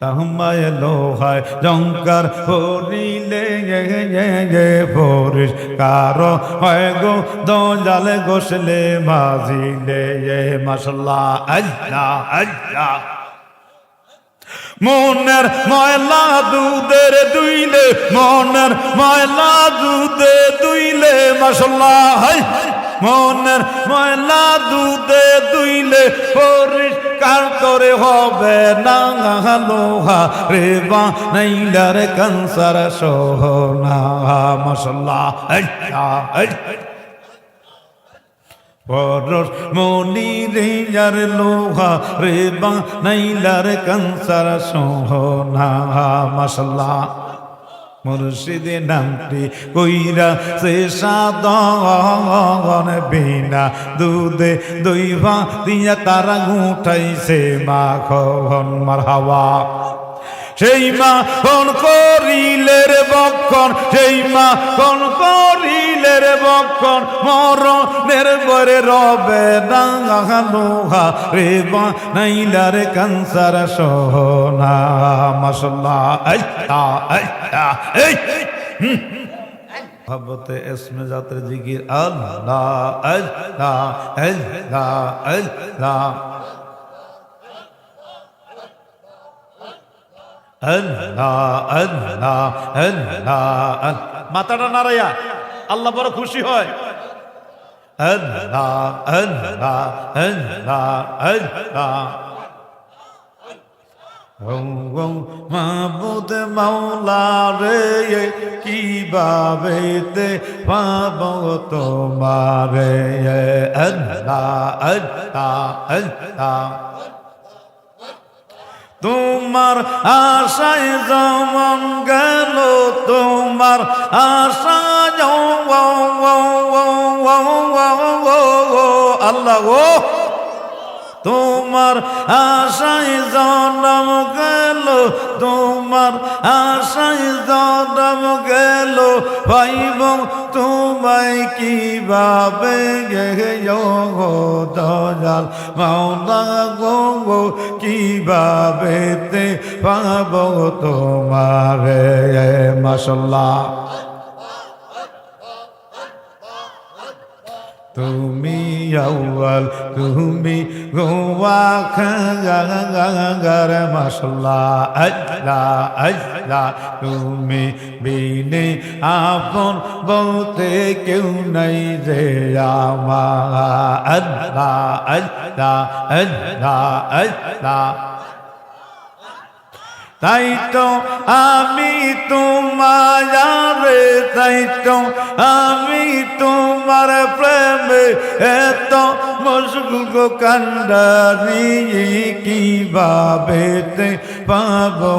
তাহমায় লোহায় জঙ্কার হরিলে পরিস কার হয় গো, দজালে গোসলে মাজিলে মশলা আল্লাহ আল্লাহ। মনের ময়লা দুধের দুইলে, মনের ময়লা দুধে দুইলে মশলা হাই মনের ময়লা দুধে দুইলে, পরিষ্কার করে হবে না লোহা? রে বা নাইলার কানসার সোহনা মশলা পরশ মনি রে যার লোহা, রে বা নাইলার কানসার সোহনা মশলা মুর্শিদে নামটি কইরা সে সাদন বিনা দুধে দৈভা দিয়া তারা উঠাইছে মাখন মার হাওয়া সেই মা কোন করিলের বক্ষণ, সেই মা কোন করিলের বক্ষণ মরণের বরে রবে ডাঙা লোহা রে নাইলার কানসার সোহনা মশলা আচ্ছা আচ্ছা এই মোহাম্মতে এসমে জাতের জিকির, আল্লাহ আল্লাহ আল্লাহ আল্লাহ আল্লাহ আল্লাহ আল্লাহ। মাথাটা নাড়াইয়া। আল্লাহ বড় খুশি হয়। কীভাবে পাব তোমারে? তোমার আশায় যেমন গেল তোমার আশা আল্লাহ ও তোমার আশায় জনম গেল, তোমার আশায় জনম গেল ভাইব তোমায় কীভাবে গে দয়াল মাওলা গো, কীভাবে তে পাব তোমারে মাসাল্লাহ তুমি আউয়াল, তুমি গোয়া খাগার মশলা আল্লাহ আল্লাহ, তুমি বিনে আপন বলতে কেউ নাই যে আমার। আল্লাহ আল্লাহ আল্লাহ আল্লাহ তাই তো আমি তোমারে তাই তো আমি তোমার প্রেমে এত মশগুল কান্ডারি কীভাবে পাবো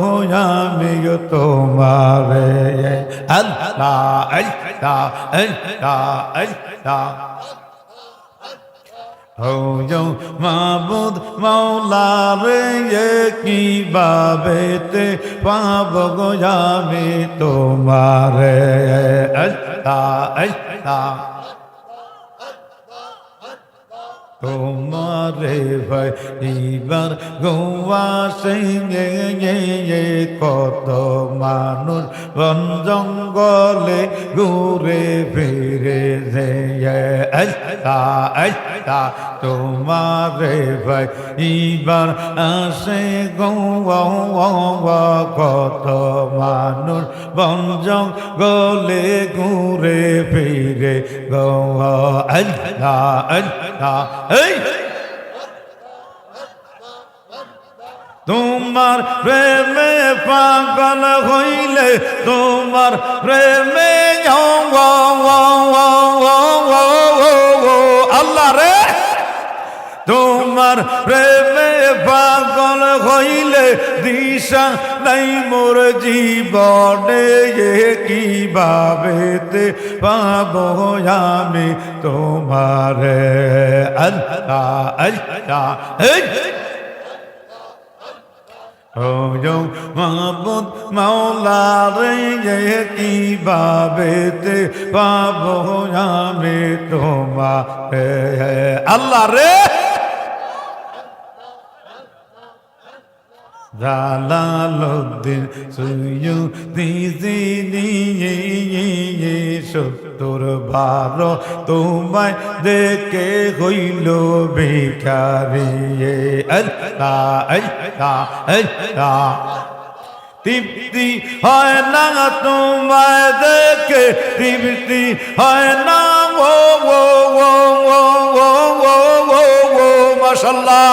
আমি তোমারে? আল্লাহ আল্লাহ আল্লাহ আল্লাহ। হো মাবুদ মাওলা রে কীভাবে তে পাব গো আমি তোমারে। আস্তা আল্লাহ। তোমারে ভাই এবার গোয়া সিংহে কত মানুষ বন জঙ্গলে ঘুরে ফিরে আল্লাহ তোমারে ভাই এবার আসে গোয়া কত মানুষ বন জঙ্গলে ঘুরে ফিরে গোয়া। আল্লাহ আল্লাহ এই তোমার প্রেমে পাগল হইলে তোমার প্রেমে আল্লাহ রে তোমার প্রেমে পাগল হইলে দিশা নাই মোর জীবনে কীভাবে তে পাব আমি তোমারে? আল্লাহ আল্লাহ পাব আমি তোমারে? আল্লাহ রে। জালালুদ্দিন সুয়ু দিদি নিয়ে সত্তর বারো, তোমায় দেখে হইল ভিখারি আল্লাহ আল্লাহ আল্লাহ তৃপ্তি হয় না তোমায় দেখে, তৃপ্তি হয় না ও ও ও ও ও ও ও, মাশাল্লাহ।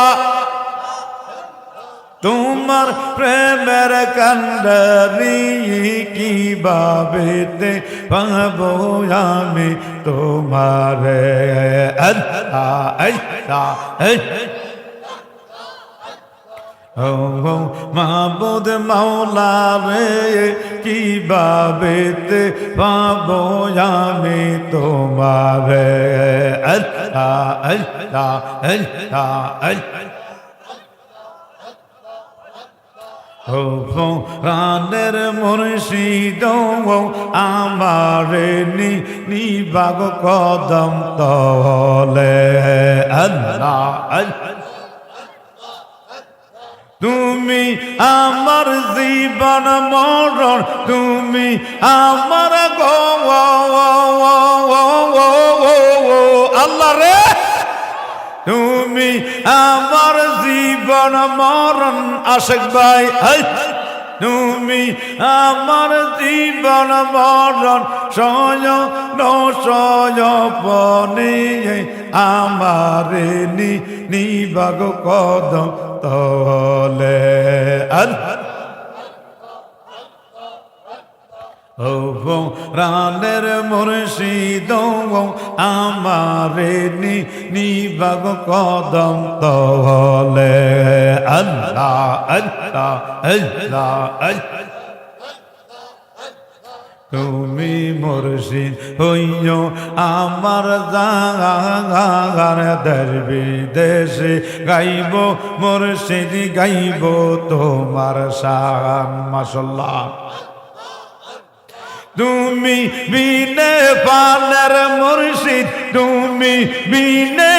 তোমার প্রেমের কান্ডারি কি বাবেতে পাবো আমি তোমার? মাবুদ মাওলা রে কি বাবেতে পাবো আমি তোমার? আল্লাহ আল্লাহ আল্লাহ আল্লাহ প্রাণের মুর্শিদ আমার নিবাগ কদম তলে আল্লাহ তুমি আমার জীবন মরণ, তুমি আমার গো আল্লাহ রে। তুমি আমার জীবন মরণ আশেক ভাই। তুমি আমার জীবন মরণ সয় নয় পনে আমার নিবাগ কদম তলে আল্লাহ ও রানের মুর্শিদ আমারে নি নিবাগ কদম তলে আল্লাহ আল্লাহ আল্লাহ তুমি মুর্শিদ হইও আমার জাগার দরবি দেশে। গাইব মুর্শিদ, গাইব তোমার শান মাসাল্লাহ তুমি বিনে পানের মুর্শিদ, তুমি বিনে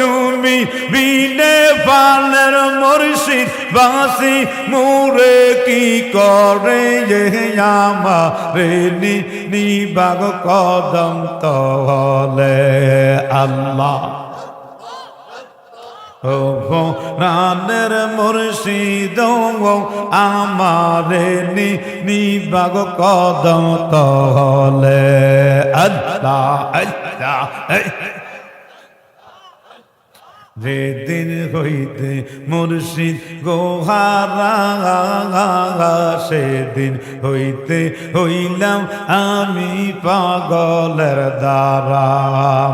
তুমি বিনে পানের মুর্শিদ, বাসি মুরে কি করে যে আমা রে নি, নিবাগ কদম তলে আল্লাহ। ও রানের মুর্শিদ আমারে নি নিবাগ কদম তলে আল্লাহ আল্লাহ যেদিন হইতে মুর্শিদ গোহারা, সেদিন হইতে হইলাম আমি পাগলের দ্বারা।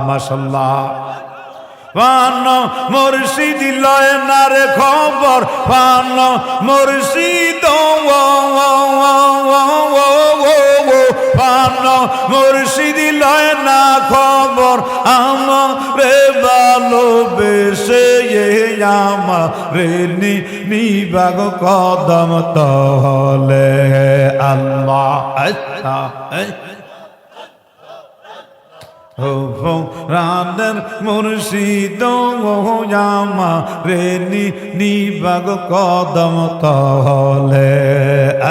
মাসাল্লাহ পান মুর্শিদ লয় না রে খবর পান মুর্শিদ পান মুর্শিদ লয় না খবর আমরে ভালোবেসে আমারে নি নিবাগ কদম তলে আল্লাহ আল্লাহ। রানের মুর্শিদ জামা রে নি নিবাগ, কদম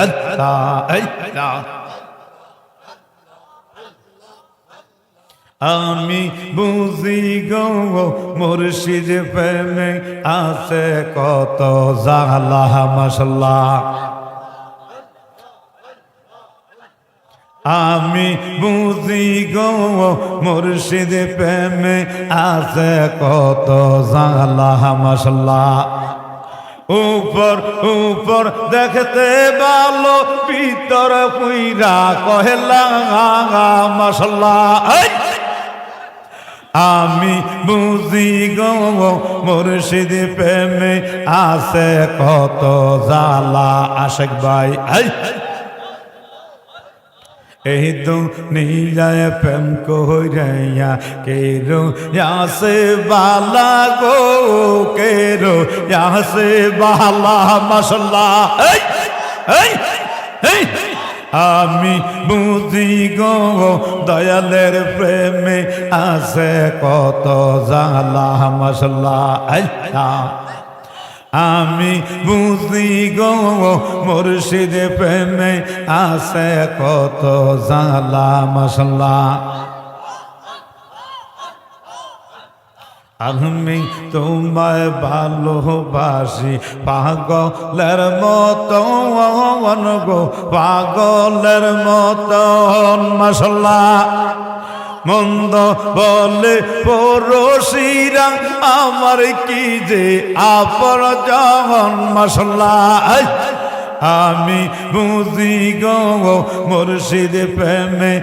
আল্লাহ আমি বুঝি গো, মুর্শিদ প্রেমে আছে কত জালা মশলা আমি বুঝি গো, মুর্শিদ প্রেমে আছে কত জালা মশলা উপর উপর দেখতে ভালো, ভিতর পুইরা কহেলা মশলা আমি বুঝি গো, মুর্শিদ প্রেমে আছে কত জালা আশেক ভাই। আই এই দুনিয়ায় প্রেম কইরাইয়া কেরো ইয়াসে বালা গো কেরো ইয়াসে বালা এই আমি বুঝি গো, দয়ালের প্রেমে আছে কত জালা মশলা আমি বুঝি গো, মুর্শিদ প্রেমে আছে কত জালা মশলা আমি তোমায় ভালোবাসি, পাগলের মতো গো পাগলের মতন মশলা মন্দ বলে পড়শিরা আমার কি যে আপর জগন মশলা আমি বুঝি গো, মুর্শিদ প্রেমে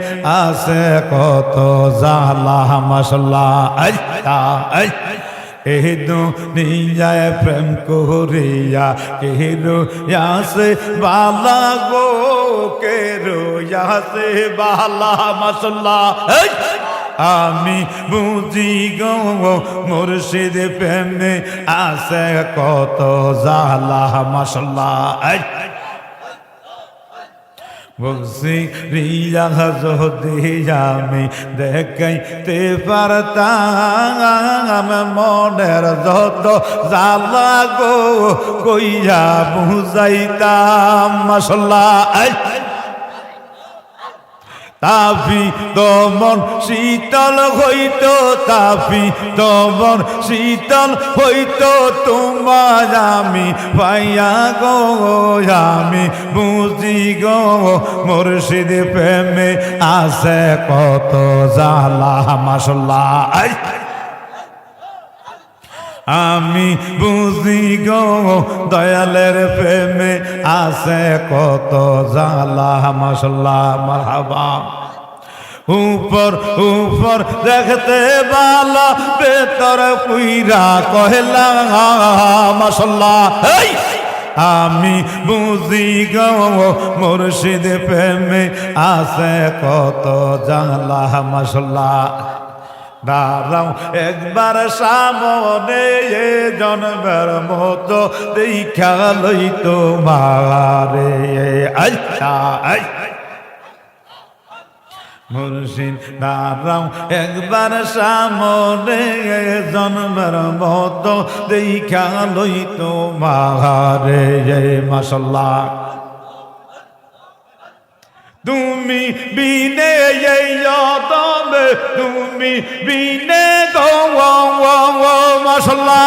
আছে কত জালা মশলা আচ্ছা এ দুনিয়ায় প্রেম করিয়া কেরো ইয়াসে বালা গো কেরো ইয়াসে বালা মশলা আমি বুঝি গো মুর্শিদ প্রেমে আছে কত জালা মশলা বলছি রিয়া যদি আমি দেখাইতে পারতাম, মনের যত জালা গো কইয়া বুঝাইতাম মশলা তাপি তমন শীতল হইত তাপি তমন শীতল হইত তোমার আমি। পাইয়া গো, আমি বুঝি গো, মুর্শিদ প্রেমে আছে কত জালা মশলা আমি বুঝি গো, দয়ালের প্রেমে আছে কত জালা মশলা মারহাবা। উপর উপর দেখতে বালা বেতর পুইরা কহেলা মশলা আমি বুঝি গো, মুর্শিদ প্রেমে আছে কত জালা মশলা দাঁড়াও, একবার সামনে এ জন্মের মতো দেখা লই তোমারে। আচ্ছা মুর্শিদ, দাঁড়াও, একবার সামনে এ জন্মের মতো দেখা লই তোমারে। মাসাল্লাহ তুমি বিনে দমে তুমি বিনে মশলা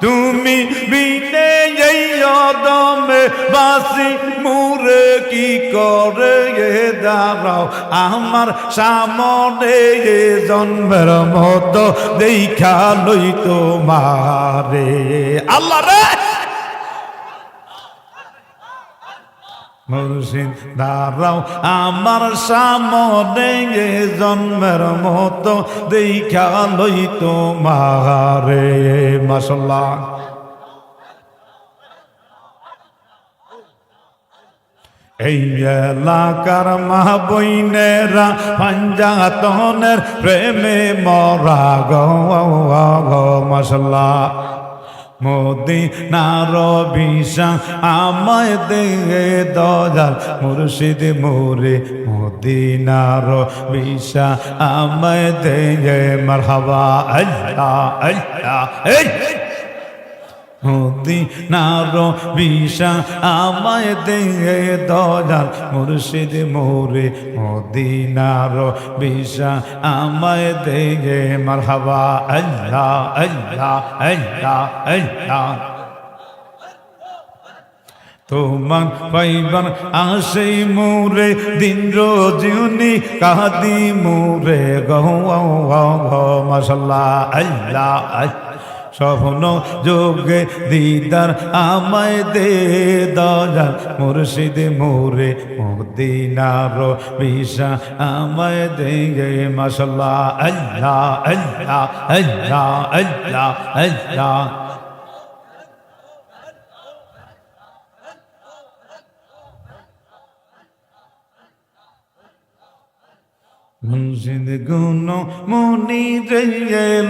তুমি বিনে দমে বাসি মুরে কি করে দাঁড়াও? আমার সামনে জন্মের মতো, দেখা লই তোমারে। আল্লাহ রে! মুর্শিদ দাঁড়াও আমার সামনে জন্মের মতো দেখা লই তোমারে মশলা এই এলাকার মা বইনেরা পাঞ্জাতনের প্রেমে মরা গো মশলা মোদি নার বিষা আমায় দে দয়াল, মুর্শিদ মোরে মদিনার বিষা আমায় দে মারহাবা আল্লাহ আল্লাহ মোদি নার বিষা আমায় দে দয়াল মুর্শিদ মোরে মোদি নার বিষা আমায় দে মারহাবা, আল্লাহ আল্লাহ আল্লাহ আল্লাহ। তোমার পাইবার আসে মোরে, দিন রোজুনি কাদি মোরে গো মশাল্লাহ, আল্লাহ আল্লাহ। স্বপ্ন যোগে দিদার আমায় দে দয়াল, মুর্শিদ মোরে মদিনার বিশা আমায় দে মশলা আল্লাহ আল্লাহ আল্লাহ আল্লাহ আল্লাহ। গুণ মনি রে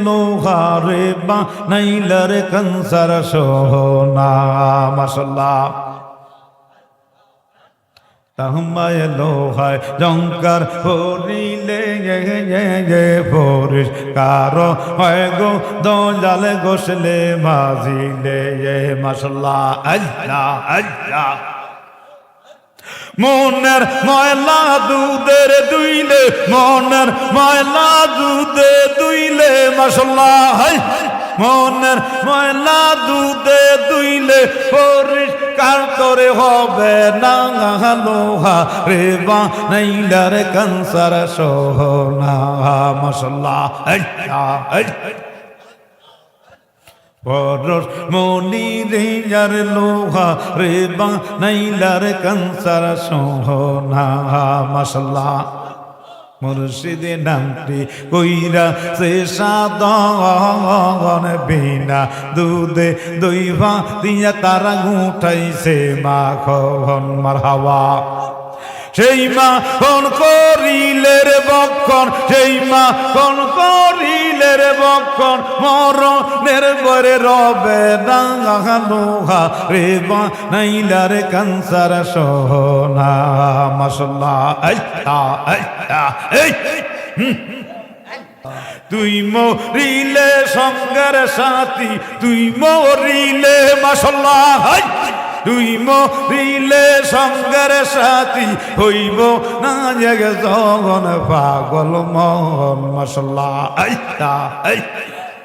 লোহারে বা নাইলার কনসার সোহনা মশলা তাহমায় লোহায় জঙ্কার হরিলে পরিষ্কার হয় গো দজালে গোসলে মাজিলে মশলা আল্লাহ আল্লাহ। মনের ময়লা দুধের দুইলে, মনের ময়লা দুধে দুইলে মশলা মনের ময়লা দুধে দুইলে, পরিষ্কার করে হবে না লোহা, রে বা নাইলার কানসার সোহনা মশলা পরশ মনি রে যার লোহা রে বা নাইলার কানসার সোহনা মশলা মুর্শিদে নামটি কইরা সে সাদন বিনা দুধে দইভা দিয়া তারা উঠাইছে মাখন মার হাওয়া সেই মা কোন করিলের বক্ষণ, সেই মা কোন করিলের বক্ষণ, মরণের বরে রবে ডাঙা লোহা রে নাইলার কানসার সোহনা মশলা তুই মরিলে সঙ্গের সাথী, তুই মরিলে মশলা হাই তুই মরিলে সঙ্গের সাথী হইব না জগ জগন পাগল মন মশলা। আইতা আই।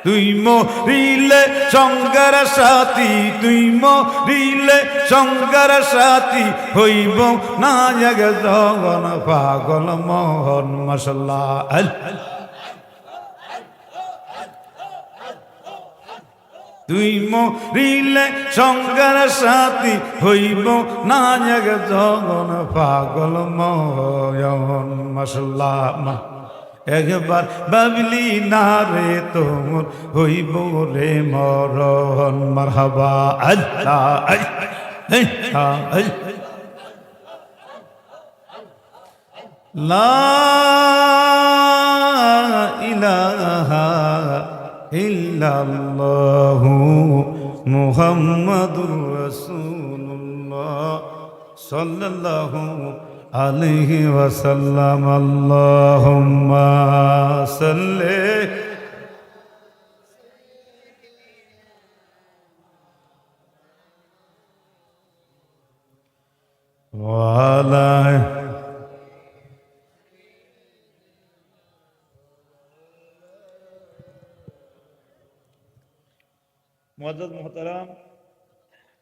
তুই মরিলে সঙ্গের সাথী তুই মরিলে সঙ্গের সাথী হইব না জগ জগন পাগল মোহন মশলা। আল তুই মরিলে সঙ্গের সাথী হইব না জগ জগন পাগল ময়ন মশলা একবার বাবলি না রে তোমর হইব রে মরণ। মারহাবা, আল্লাহ আল্লাহ লা ইলাহা ইল্লাল্লাহু মুহাম্মাদুর রাসূলুল্লাহ সাল্লাল্লাহু আলাইহি ওয়াসাল্লাম। আল্লাহুম্মা সাল্লি ওয়ালা মজাদ মোহতারাম